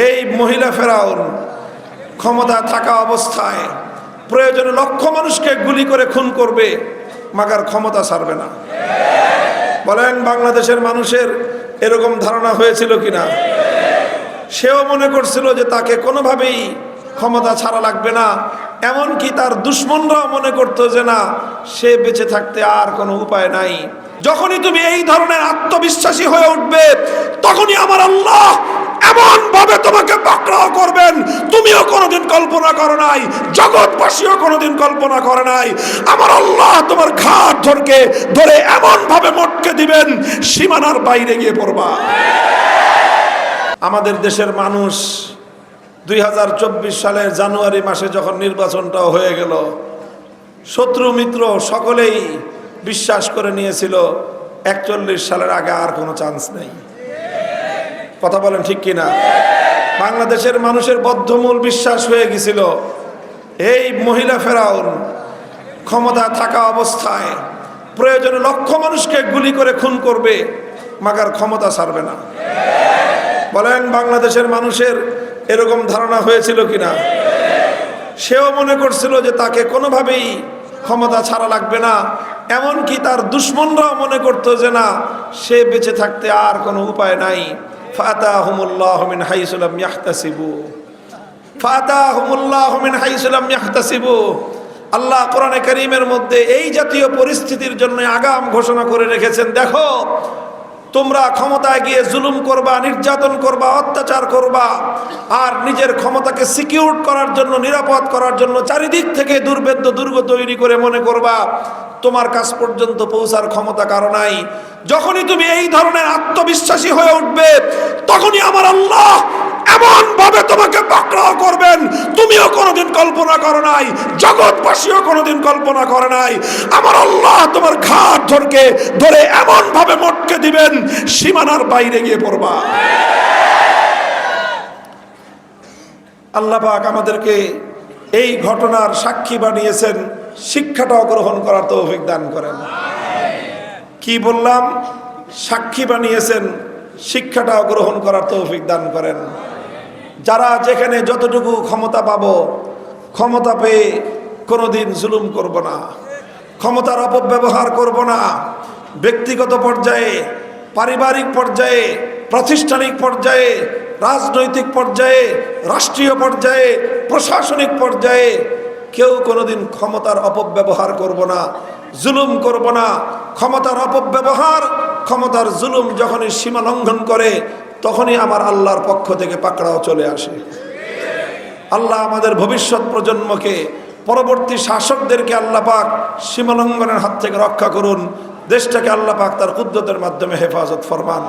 এই মহিলা ফেরাউন ক্ষমতা থাকা অবস্থায় প্রয়োজনে লক্ষ মানুষকে গুলি করে খুন করবে, মাগার ক্ষমতা ছাড়বে না। বলেন বাংলাদেশের মানুষের এরকম ধারণা হয়েছিল কিনা? সেও মনে করছিল যে তাকে কোনোভাবেই ক্ষমতা ছাড়া লাগবে না, এমনকি তার দুশ্মনরাও মনে করতো যে না, সে বেঁচে থাকতে আর কোনো উপায় নাই। যখনই তুমি এই ধরনের আত্মবিশ্বাসী হয়ে উঠবে, তখনই আমার আল্লাহ এমন ভাবে তোমাকে পাকড়াও করবেন। তুমিও কোনোদিন কল্পনা করো নাই। জগৎবাসীও কোনোদিন কল্পনা করে নাই। আমার আল্লাহ তোমার ঘাট ধরকে ধরে এমন ভাবে মটকে দিবেন, সীমানার বাইরে গিয়ে পড়বা। আমাদের দেশের মানুষ দুই হাজার চব্বিশ সালের জানুয়ারি মাসে যখন নির্বাচনটাও হয়ে গেল, শত্রু মিত্র সকলেই বিশ্বাস করে নিয়েছিল, একচল্লিশ সালের আগে আর কোনো চান্স নেই। কথা বলেন ঠিক কিনা? বাংলাদেশের মানুষের বদ্ধমূল বিশ্বাস হয়ে গেছিল। এই মহিলা ফেরাউন ক্ষমতা থাকা অবস্থায় প্রয়োজনে লক্ষ মানুষকে গুলি করে খুন করবে, মাগার ক্ষমতা ছাড়বে না। বলেন, বাংলাদেশের মানুষের এরকম ধারণা হয়েছিল কিনা? সেও মনে করছিল যে তাকে কোনোভাবেই ক্ষমতা ছাড়া লাগবে না। এমনকি তার দুশ্মনরাও মনে করতো যে না, সে বেঁচে থাকতে আর কোনো উপায় নাই। ফাতা হুমুল্লাহ মিন হাইসুলাম ইয়াহতাসিবু। ফাতা হুমুল্লাহ মিন হাইসুলাম ইয়াহতাসিবু। আল্লাহ কোরআনে করিমের মধ্যে এই জাতীয় পরিস্থিতির জন্য আগাম ঘোষণা করে রেখেছেন, দেখো, তোমরা ক্ষমতায় গিয়ে জুলুম করবা, নির্যাতন করবা, অত্যাচার করবা, আর নিজের ক্ষমতাকে সিকিউর করার জন্য, নিরাপদ করার জন্য চারিদিক থেকে দুর্বেদ্য দুর্গ তৈরি করে মনে করবা, তোমার কাছ পর্যন্ত পৌঁছার ক্ষমতা কারও নাই। যখনই তুমি এই ধরনের আত্মবিশ্বাসী হয়ে উঠবে, তখনই আমার আল্লাহ এমন ভাবে তোমাকে পাকড়াও করবেন। তুমিও কোনোদিন কল্পনা করো নাই, জগৎবাসীও কোনোদিন কল্পনা করে নাই। আমার আল্লাহ তোমার ঘাট ধরকে ধরে এমন ভাবে মটকে দিবেন, সীমানার বাইরে গিয়ে পড়বা। আল্লাহ পাক আমাদেরকে এই ঘটনার সাক্ষী বানিয়েছেন, শিক্ষাটাও গ্রহণ করার তৌফিক দান করেন। কি বললাম? সাক্ষী বানিয়েছেন, শিক্ষাটাও গ্রহণ করার তৌফিক দান করেন। যারা যেখানে যতটুকু ক্ষমতা পাবো, ক্ষমতা পেয়ে কোনোদিন জুলুম করব না। ক্ষমতার অপব্যবহার করব না। ব্যক্তিগত পর্যায়ে, পারিবারিক পর্যায়ে, প্রাতিষ্ঠানিক পর্যায়ে, রাজনৈতিক পর্যায়ে, রাষ্ট্রীয় পর্যায়ে, প্রশাসনিক পর্যায়ে কেউ কোনোদিন ক্ষমতার অপব্যবহার করব না। জুলুম করব না। ক্ষমতার অপব্যবহার, ক্ষমতার জুলুম যখনই সীমা লঙ্ঘন করে, তখনই আমার আল্লাহর পক্ষ থেকে পাকড়াও চলে আসে। আল্লাহ আমাদের ভবিষ্যৎ প্রজন্মকে, পরবর্তী শাসকদেরকে আল্লাহ পাক সীমালঙ্ঘনের হাত থেকে রক্ষা করুন। দেশটাকে আল্লাহ পাক তার কুদ্রতের মাধ্যমে হেফাজত ফরমান।